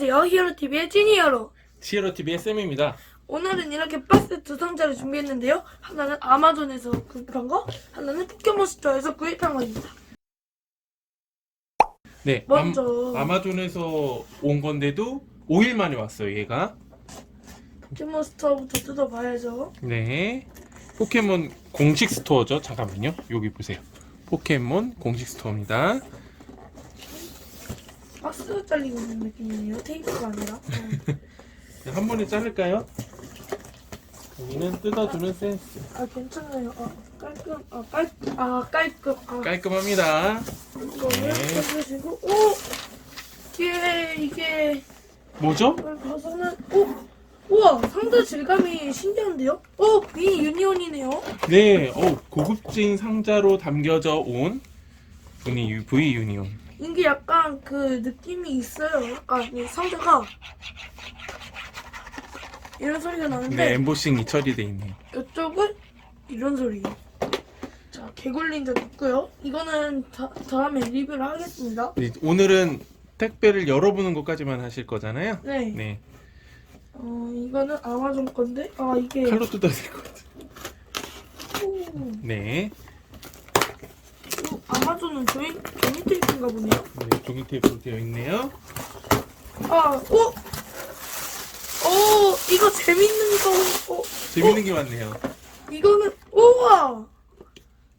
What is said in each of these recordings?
안녕하세요. 히어로TV의 찐히어로. 치어로 TV의 쌤입니다. 오늘은 이렇게 박스 두 상자를 준비했는데요. 하나는 아마존에서 구입한 거, 하나는 포켓몬스터에서 구입한 겁니다. 네, 먼저 암, 아마존에서 온 건데도 5일 만에 왔어요, 얘가. 포켓몬스터부터 뜯어봐야죠. 네. 포켓몬 공식 스토어죠. 잠깐만요. 여기 보세요. 포켓몬 공식 스토어입니다. 박스가 잘리고 있는 느낌이에요. 테이프가 아니라. 음. 네, 한 번에 자를까요? 여기는 뜯어주는 센스. 아 괜찮아요. 아, 깔끔. 아, 깔, 아 깔끔. 아 깔끔합니다. 이거를 네. 해주시고 오 뒤에 이게 뭐죠? 이걸 봐서는 오 우와 상자 질감이 신기한데요? 오 미니 유니온이네요. 네, 어, 고급진 상자로 담겨져 온 유- V 유니온. 이게 약간 그 느낌이 있어요. 약간 이 상자가 이런 소리가 네, 나는데 엠보싱이 처리돼 있네요. 이쪽은 이런 소리예요. 자 개굴린자 있고요. 이거는 다, 다음에 리뷰를 하겠습니다. 네, 오늘은 택배를 열어보는 것까지만 하실 거잖아요. 네. 네, 어 이거는 아마존 건데 아 이게 칼로 뜯어야 될 것 같아요. 오, 네, 이거 아마존은 조인 조인 테이프인가 보네요. 네 종이 테이프로 되어 있네요. 아 오. 오 이거 재밌는 거. 어, 재밌는 게 많네요. 이거는 우와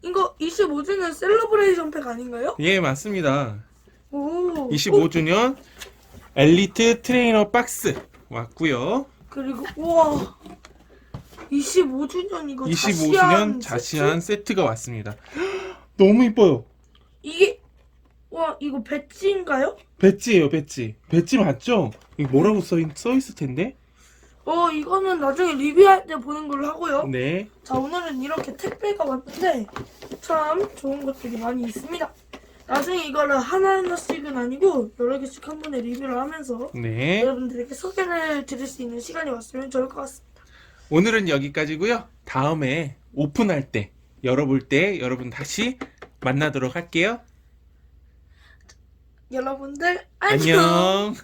이거 25주년 셀러브레이션 팩 아닌가요? 예, 맞습니다. 오 25주년 엘리트 트레이너 박스 왔고요. 그리고 우와 25주년 이거 25주년 자시한 세트가 왔습니다. 너무 이뻐요. 이게 와 이거 배지인가요? 배지예요, 배지. 배지 맞죠? 이거 뭐라고 써, 있, 써 있을 텐데? 어 이거는 나중에 리뷰할 때 보는 걸로 하고요. 네. 자 오늘은 이렇게 택배가 왔는데 참 좋은 것들이 많이 있습니다. 나중에 이거를 하나하나씩은 아니고 여러 개씩 한 번에 리뷰를 하면서 네. 여러분들에게 소개를 드릴 수 있는 시간이 왔으면 좋을 것 같습니다. 오늘은 여기까지고요. 다음에 오픈할 때, 열어볼 때 여러분 다시 만나도록 할게요. 여러분들 안녕. 안녕.